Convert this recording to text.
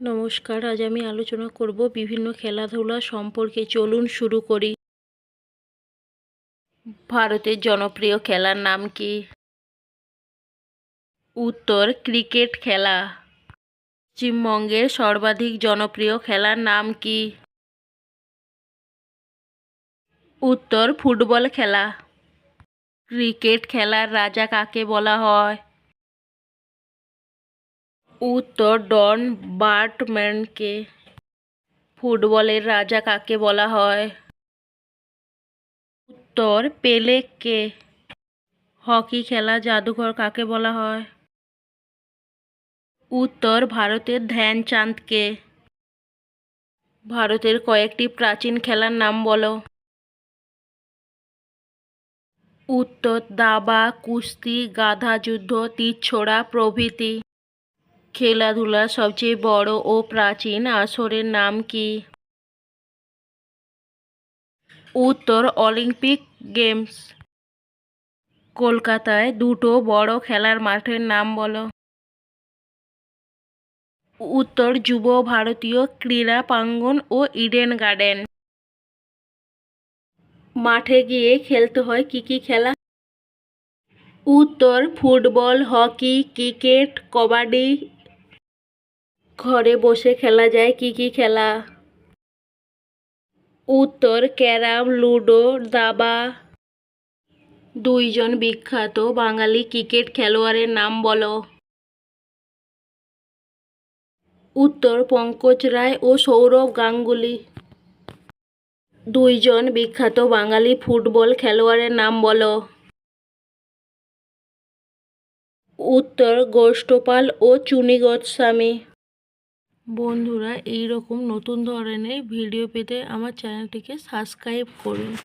নমস্কার, আজ আমি আলোচনা করব বিভিন্ন খেলাধুলা সম্পর্কে। চলুন শুরু করি। ভারতের জনপ্রিয় খেলার নাম কি? উত্তর, ক্রিকেট খেলা। পশ্চিমবঙ্গের সর্বাধিক জনপ্রিয় খেলার নাম কি? উত্তর, ফুটবল খেলা। ক্রিকেট খেলার রাজা কাকে বলা হয়? উত্তর, ডন বার্টম্যানকে ফুটবলের রাজা কাকে বলা হয়? উত্তর পেলেকে হকি খেলা জাদুঘর কাকে বলা হয়? উত্তর, ভারতের ধ্যানচাঁদকে। ভারতের কয়েকটি প্রাচীন খেলার নাম বলো। উত্তর, দাবা, কুস্তি, গাধা, যুদ্ধ তীরছোড়া প্রভৃতি। খেলাধুলার সবচেয়ে বড় ও প্রাচীন আসরের নাম কি? উত্তর, অলিম্পিক গেমস। কলকাতায় দুটো বড় খেলার মাঠের নাম বলো। উত্তর, যুব ভারতীয় ক্রীড়া প্রাঙ্গন ও ইডেন গার্ডেন। মাঠে গিয়ে খেলতে হয় কি কি খেলা? উত্তর, ফুটবল, হকি, ক্রিকেট, কবাডি ঘরে বসে খেলা যায় কি কি খেলা? উত্তর, ক্যারাম, লুডো, দাবা। দুইজন বিখ্যাত বাঙালি ক্রিকেট খেলোয়াড়ের নাম বলো। উত্তর, পঙ্কজ রায় ও সৌরভ গাঙ্গুলি। দুইজন বিখ্যাত বাঙালি ফুটবল খেলোয়াড়ের নাম বলো। উত্তর, গোষ্ঠপাল ও চুনি গোস্বামী। বন্ধুরা এই রকম নতুন ধরনের ভিডিও পেতে আমার চ্যানেলটিকে সাবস্ক্রাইব করুন।